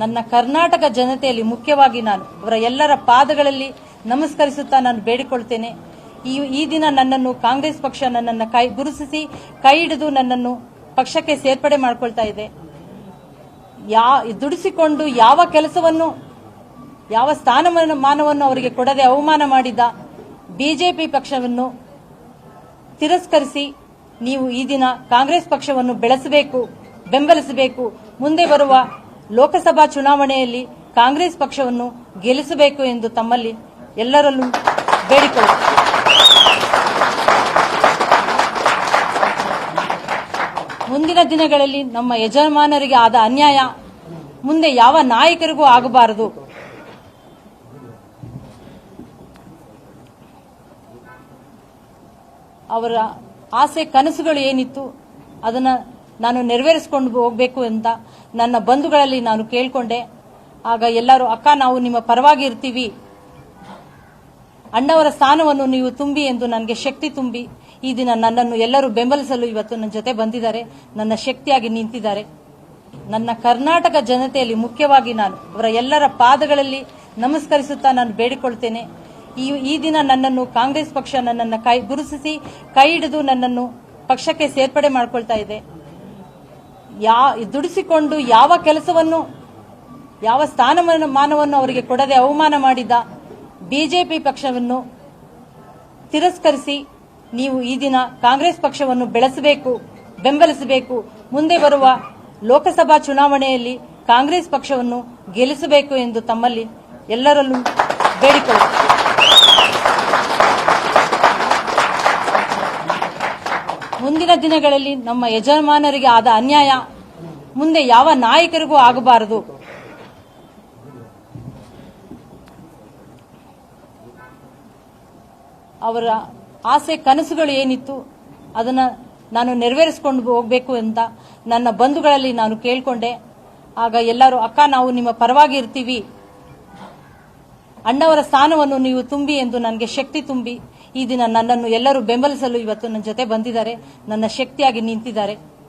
ನನ್ನ ಕರ್ನಾಟಕ ಜನತೆಯಲ್ಲಿ ಮುಖ್ಯವಾಗಿ ನಾನು ಅವರ ಎಲ್ಲರ ಪಾದಗಳಲ್ಲಿ ನಮಸ್ಕರಿಸುತ್ತಾ ನಾನು ಬೇಡಿಕೊಳ್ತೇನೆ. ಈ ಈ ದಿನ ನನ್ನನ್ನು ಕಾಂಗ್ರೆಸ್ ಪಕ್ಷ ನನ್ನನ್ನು ಕೈ ಗುರುತಿಸಿ, ಕೈ ಹಿಡಿದು ನನ್ನನ್ನು ಪಕ್ಷಕ್ಕೆ ಸೇರ್ಪಡೆ ಮಾಡಿಕೊಳ್ತಾ ಇದೆ. ಯಾ, ದುಡಿಸಿಕೊಂಡು ಯಾವ ಕೆಲಸವನ್ನು, ಯಾವ ಸ್ಥಾನಮಾನ, ಮಾನವನ್ನು ಅವರಿಗೆ ಕೊಡದೆ ಅವಮಾನ ಮಾಡಿದ ಬಿಜೆಪಿ ಪಕ್ಷವನ್ನು ತಿರಸ್ಕರಿಸಿ ನೀವು ಈ ದಿನ ಕಾಂಗ್ರೆಸ್ ಪಕ್ಷವನ್ನು ಬೆಳೆಸಬೇಕು, ಬೆಂಬಲಿಸಬೇಕು, ಮುಂದೆ ಬರುವ ಲೋಕಸಭಾ ಚುನಾವಣೆಯಲ್ಲಿ ಕಾಂಗ್ರೆಸ್ ಪಕ್ಷವನ್ನು ಗೆಲ್ಲಿಸಬೇಕು ಎಂದು ತಮ್ಮಲ್ಲಿ ಎಲ್ಲರಲ್ಲೂ ಬೇಡಿಕೊಳ್ಳುತ್ತೇನೆ ಮುಂದಿನ ದಿನಗಳಲ್ಲಿ ನಮ್ಮ ಯಜಮಾನರಿಗೆ ಆದ ಅನ್ಯಾಯ ಮುಂದೆ ಯಾವ ನಾಯಕರಿಗೂ ಆಗಬಾರದು. ಅವರ ಆಸೆ ಕನಸುಗಳು ಏನಿತ್ತು ಅದನ್ನ ನಾನು ನೆರವೇರಿಸಿಕೊಂಡು ಹೋಗಬೇಕು ಅಂತ ನನ್ನ ಬಂಧುಗಳಲ್ಲಿ ನಾನು ಕೇಳಿಕೊಂಡೆ. ಆಗ ಎಲ್ಲರೂ, ಅಕ್ಕ, ನಾವು ನಿಮ್ಮ ಪರವಾಗಿ ಇರ್ತೀವಿ. ಅಣ್ಣವರ ಸ್ಥಾನವನ್ನು ನೀವು ತುಂಬಿ ಎಂದು ನನಗೆ ಶಕ್ತಿ ತುಂಬಿ. ಈ ದಿನ ನನ್ನನ್ನು ಎಲ್ಲರೂ ಬೆಂಬಲಿಸಲು ಇವತ್ತು ನನ್ನ ಜೊತೆ ಬಂದಿದ್ದಾರೆ. ನನ್ನ ಶಕ್ತಿಯಾಗಿ ನಿಂತಿದ್ದಾರೆ. ನನ್ನ ಕರ್ನಾಟಕ ಜನತೆಯಲ್ಲಿ ಮುಖ್ಯವಾಗಿ ನಾನು ಅವರ ಎಲ್ಲರ ಪಾದಗಳಲ್ಲಿ ನಮಸ್ಕರಿಸುತ್ತಾ ನಾನು ಬೇಡಿಕೊಳ್ತೇನೆ. ಈ ಈ ದಿನ ನನ್ನನ್ನು ಕಾಂಗ್ರೆಸ್ ಪಕ್ಷ ನನ್ನನ್ನು ಕೈ ಗುರುತಿಸಿ, ಕೈ ಹಿಡಿದು ನನ್ನನ್ನು ಪಕ್ಷಕ್ಕೆ ಸೇರ್ಪಡೆ ಮಾಡಿಕೊಳ್ತಾ ಇದೆ. ಯಾ, ದುಡಿಸಿಕೊಂಡು ಯಾವ ಕೆಲಸವನ್ನು, ಯಾವ ಸ್ಥಾನಮಾನ, ಮಾನವನ್ನು ಅವರಿಗೆ ಕೊಡದೆ ಅವಮಾನ ಮಾಡಿದ ಬಿಜೆಪಿ ಪಕ್ಷವನ್ನು ತಿರಸ್ಕರಿಸಿ ನೀವು ಈ ದಿನ ಕಾಂಗ್ರೆಸ್ ಪಕ್ಷವನ್ನು ಬೆಳೆಸಬೇಕು, ಬೆಂಬಲಿಸಬೇಕು, ಮುಂದೆ ಬರುವ ಲೋಕಸಭಾ ಚುನಾವಣೆಯಲ್ಲಿ ಕಾಂಗ್ರೆಸ್ ಪಕ್ಷವನ್ನು ಗೆಲ್ಲಿಸಬೇಕು ಎಂದು ತಮ್ಮಲ್ಲಿ ಎಲ್ಲರಲ್ಲೂ ಬೇಡಿಕೊಳ್ಳುತ್ತೇನೆ. ಮುಂದಿನ ದಿನಗಳಲ್ಲಿ ನಮ್ಮ ಯಜಮಾನರಿಗೆ ಆದ ಅನ್ಯಾಯ ಮುಂದೆ ಯಾವ ನಾಯಕರಿಗೂ ಆಗಬಾರದು. ಅವರ ಆಸೆ ಕನಸುಗಳು ಏನಿತ್ತು ಅದನ್ನ ನಾನು ನೆರವೇರಿಸಿಕೊಂಡು ಹೋಗಬೇಕು ಅಂತ ನನ್ನ ಬಂಧುಗಳಲ್ಲಿ ನಾನು ಕೇಳಿಕೊಂಡೆ. ಆಗ ಎಲ್ಲರೂ, ಅಕ್ಕ, ನಾವು ನಿಮ್ಮ ಪರವಾಗಿ ಇರ್ತೀವಿ. ಅಣ್ಣವರ ಸ್ಥಾನವನ್ನು ನೀವು ತುಂಬಿ ಎಂದು ನನಗೆ ಶಕ್ತಿ ತುಂಬಿ ಈ ದಿನ ನನ್ನನ್ನು ಎಲ್ಲರೂ ಬೆಂಬಲಿಸಲು ಇವತ್ತು ನನ್ನ ಜೊತೆ ಬಂದಿದ್ದಾರೆ. ನನ್ನ ಶಕ್ತಿಯಾಗಿ ನಿಂತಿದ್ದಾರೆ.